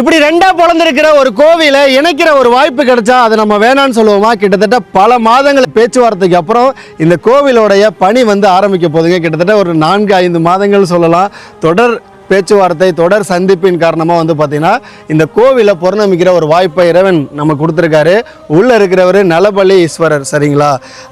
இப்படி ரெண்டா பிறந்திருக்கிற ஒரு கோவிலை இணைக்கிற ஒரு வாய்ப்பு கிடைச்சா அதை நம்ம வேணாம்னு சொல்லுவோமா? கிட்டத்தட்ட பல மாதங்கள் பேச்சுவார்த்தைக்கு அப்புறம் இந்த கோவிலோடைய பணி வந்து ஆரம்பிக்க போகுதுங்க. கிட்டத்தட்ட ஒரு நான்கு ஐந்து மாதங்கள் சொல்லலாம். தொடர் பேச்சுவார்த்தை தொடர் சந்திப்பின் காரணமாக வந்து பார்த்தீங்கன்னா இந்த கோவிலை புறநமிக்கிற ஒரு வாய்ப்பை இறைவன் நம்ம கொடுத்துருக்காரு. உள்ளே இருக்கிறவர் நலபலி ஈஸ்வரர் சரிங்களா?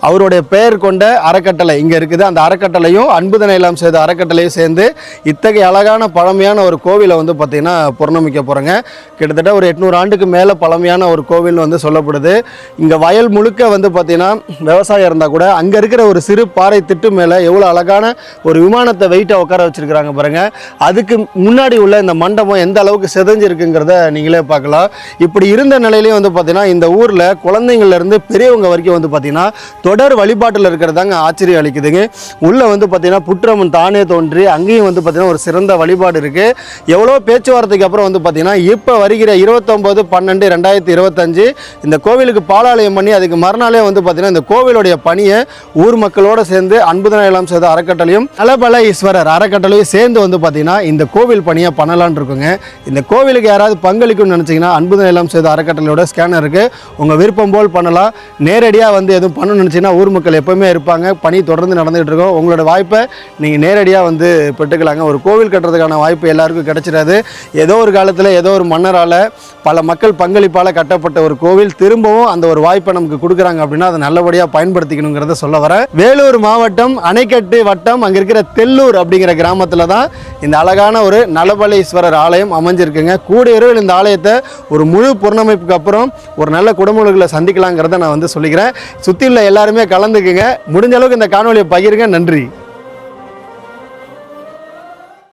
அவருடைய பெயர் கொண்ட அறக்கட்டளை இங்கே இருக்குது. அந்த அறக்கட்டளையும் அன்புதனை சேர்ந்து செய்த அறக்கட்டளையும் சேர்ந்து இத்தகைய அழகான பழமையான ஒரு கோவிலை வந்து பார்த்தீங்கன்னா புறநமிக்க போகிறாங்க கிட்டத்தட்ட ஒரு எட்நூறு ஆண்டுக்கு மேலே பழமையான ஒரு கோவில்னு வந்து சொல்லப்படுது. இங்கே வயல் முழுக்க வந்து பார்த்தீங்கன்னா விவசாயம் இருந்தால் கூட அங்கே இருக்கிற ஒரு சிறு பாறை திட்டு மேலே எவ்வளோ அழகான ஒரு விமானத்தை வெயிட்டை உட்கார வச்சுருக்குறாங்க பாருங்கள் அதுக்கு முன்னாடி உள்ள இந்த மண்டபம் எந்த அளவுக்கு செதஞ்சிருக்குங்கிறத நீங்களே பார்க்கலாம். இப்படி இருந்த நிலையிலையும் வந்து பார்த்தீங்கன்னா இந்த ஊரில் குழந்தைங்கள்லேருந்து பெரியவங்க வரைக்கும் வந்து பார்த்தீங்கன்னா தொடர் வழிபாட்டில் இருக்கிறதாங்க ஆச்சரியம் அளிக்குதுங்க. உள்ளே வந்து பார்த்திங்கன்னா புற்றமன் தானே தோன்றி அங்கேயும் வந்து பார்த்திங்கன்னா ஒரு சிறந்த வழிபாடு இருக்குது எவ்வளோ பேச்சுவார்த்தைக்கு அப்புறம் வந்து பார்த்தீங்கன்னா இப்போ வருகிற இருபத்தொம்போது பன்னெண்டு ரெண்டாயிரத்தி இருபத்தஞ்சு இந்த கோவிலுக்கு பாலாலயம் பண்ணி அதுக்கு மறுநாளே வந்து பார்த்திங்கன்னா இந்த கோவிலுடைய பணியை ஊர் மக்களோட சேர்ந்து அன்புதன எல்லாம் செய்த அறக்கட்டளையும் நலபல ஈஸ்வரர் அறக்கட்டளையும் சேர்ந்து வந்து பார்த்தீங்கன்னா இந்த இந்த கோவில் பணியாக பண்ணலான் இருக்குங்க. இந்த கோவிலுக்கு யாராவது பங்களிக்கணும்னு நினச்சிங்கன்னா அன்புதன எல்லாம் செய்த அறக்கட்டளையோட ஸ்கேனர் இருக்குது உங்கள் விருப்பம் போல் பண்ணலாம். நேரடியாக வந்து எதுவும் பண்ணணும்னு நினச்சிங்கன்னா ஊர் மக்கள் எப்போவுமே இருப்பாங்க. பணி தொடர்ந்து நடந்துகிட்டு இருக்கோம். உங்களோட வாய்ப்பை நீங்கள் நேரடியாக வந்து பெற்றுக்கலாங்க. ஒரு கோவில் கட்டுறதுக்கான வாய்ப்பு எல்லாருக்கும் கிடச்சிடாது. ஏதோ ஒரு காலத்தில் ஏதோ ஒரு மன்னரால் பல மக்கள் பங்களிப்பால் கட்டப்பட்ட ஒரு கோவில் திரும்பவும் அந்த ஒரு வாய்ப்பை நமக்கு கொடுக்குறாங்க அப்படின்னா அதை நல்லபடியாக பயன்படுத்திக்கணுங்கிறத சொல்ல வரேன். வேலூர் மாவட்டம் அணைக்கட்டு வட்டம் அங்கே இருக்கிற தெல்லூர் அப்படிங்கிற கிராமத்தில் தான் இந்த அழகான ஒரு நலபலீஸ்வரர் ஆலயம் அமைஞ்சிருக்குங்க. கூடிய இரவில் இந்த ஆலயத்தை ஒரு முழு புறணமைப்புக்கு அப்புறம் ஒரு நல்ல குடமுழுகளை சந்திக்கலாங்கிறத நான் வந்து சொல்லிக்கிறேன். சுற்றியுள்ள எல்லாருமே கலந்துக்குங்க. முடிஞ்ச அளவுக்கு இந்த காணொலியை பகிருங்க. நன்றி.